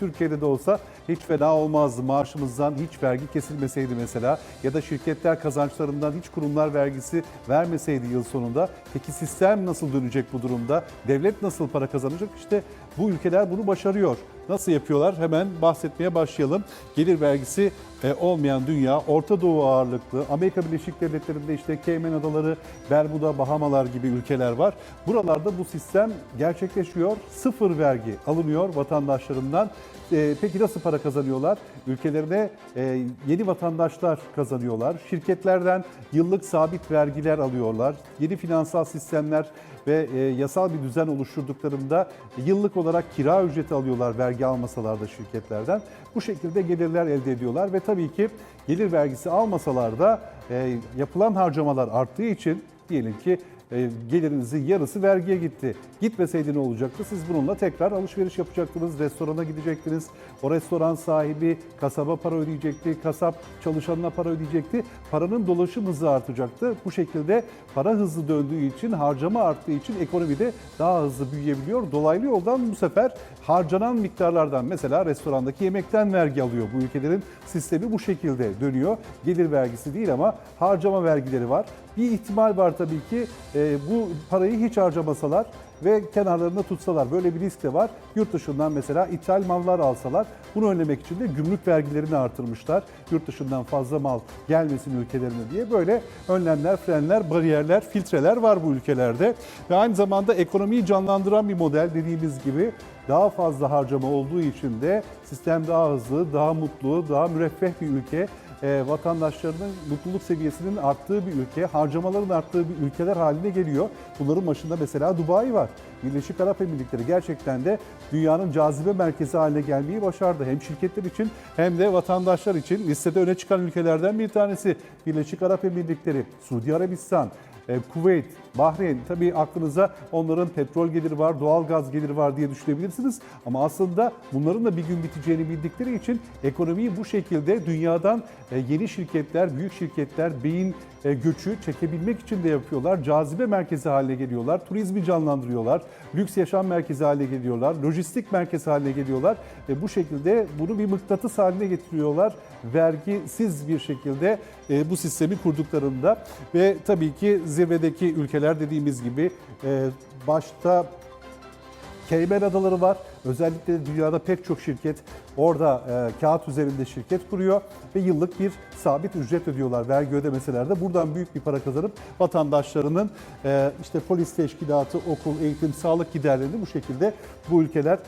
Türkiye'de de olsa hiç fena olmazdı. Maaşımızdan hiç vergi kesilmeseydi mesela ya da şirketler kazançlarından hiç kurumlar vergisi vermeseydi yıl sonunda. Peki sistem nasıl dönecek bu durumda? Devlet nasıl para kazanacak? İşte bu ülkeler bunu başarıyor. Nasıl yapıyorlar? Hemen bahsetmeye başlayalım. Gelir vergisi e, olmayan dünya, Orta Doğu ağırlıklı, Amerika Birleşik Devletleri'nde işte Cayman Adaları, Bermuda, Bahamalar gibi ülkeler var. Buralarda bu sistem gerçekleşiyor. Sıfır vergi alınıyor vatandaşlarından. E, peki nasıl para kazanıyorlar? Ülkelerine e, yeni vatandaşlar kazanıyorlar. Şirketlerden yıllık sabit vergiler alıyorlar. Yeni finansal sistemler ve yasal bir düzen oluşturduklarında yıllık olarak kira ücreti alıyorlar vergi almasalar da şirketlerden. Bu şekilde gelirler elde ediyorlar ve tabii ki gelir vergisi almasalar da e, yapılan harcamalar arttığı için diyelim ki e, gelirinizin yarısı vergiye gitti. Gitmeseydi ne olacaktı? Siz bununla tekrar alışveriş yapacaktınız, restorana gidecektiniz. O restoran sahibi kasaba para ödeyecekti, kasap çalışanına para ödeyecekti. Paranın dolaşım hızı artacaktı. Bu şekilde para hızlı döndüğü için, harcama arttığı için ekonomide daha hızlı büyüyebiliyor. Dolaylı yoldan bu sefer harcanan miktarlardan mesela restorandaki yemekten vergi alıyor. Bu ülkelerin sistemi bu şekilde dönüyor. Gelir vergisi değil ama harcama vergileri var. Bir ihtimal var tabii ki e, bu parayı hiç harcamasalar ve kenarlarında tutsalar böyle bir risk de var. Yurt dışından mesela ithal mallar alsalar bunu önlemek için de gümrük vergilerini artırmışlar. Yurt dışından fazla mal gelmesin ülkelerine diye böyle önlemler, frenler, bariyerler, filtreler var bu ülkelerde. Ve aynı zamanda ekonomiyi canlandıran bir model dediğimiz gibi daha fazla harcama olduğu için de sistem daha hızlı, daha mutlu, daha müreffeh bir ülke vatandaşlarının mutluluk seviyesinin arttığı bir ülke, harcamaların arttığı bir ülkeler haline geliyor. Bunların başında mesela Dubai var. Birleşik Arap Emirlikleri gerçekten de dünyanın cazibe merkezi haline gelmeyi başardı. Hem şirketler için hem de vatandaşlar için listede öne çıkan ülkelerden bir tanesi Birleşik Arap Emirlikleri, Suudi Arabistan, e, Kuveyt, Bahreyn tabii aklınıza onların petrol geliri var, doğal gaz geliri var diye düşünebilirsiniz. Ama aslında bunların da bir gün biteceğini bildikleri için ekonomiyi bu şekilde dünyadan e, yeni şirketler, büyük şirketler beyin göçü çekebilmek için de yapıyorlar. Cazibe merkezi haline geliyorlar, turizmi canlandırıyorlar, lüks yaşam merkezi haline geliyorlar, lojistik merkezi haline geliyorlar. Ve bu şekilde bunu bir mıknatıs haline getiriyorlar. Vergisiz bir şekilde e, bu sistemi kurduklarında ve tabii ki zirvedeki ülkeler dediğimiz gibi e, başta Cayman Adaları var. Özellikle dünyada pek çok şirket orada e, kağıt üzerinde şirket kuruyor ve yıllık bir sabit ücret ödüyorlar vergi ödemeseler de. Buradan büyük bir para kazanıp vatandaşlarının e, işte polis teşkilatı, okul, eğitim, sağlık giderlerini bu şekilde bu ülkeler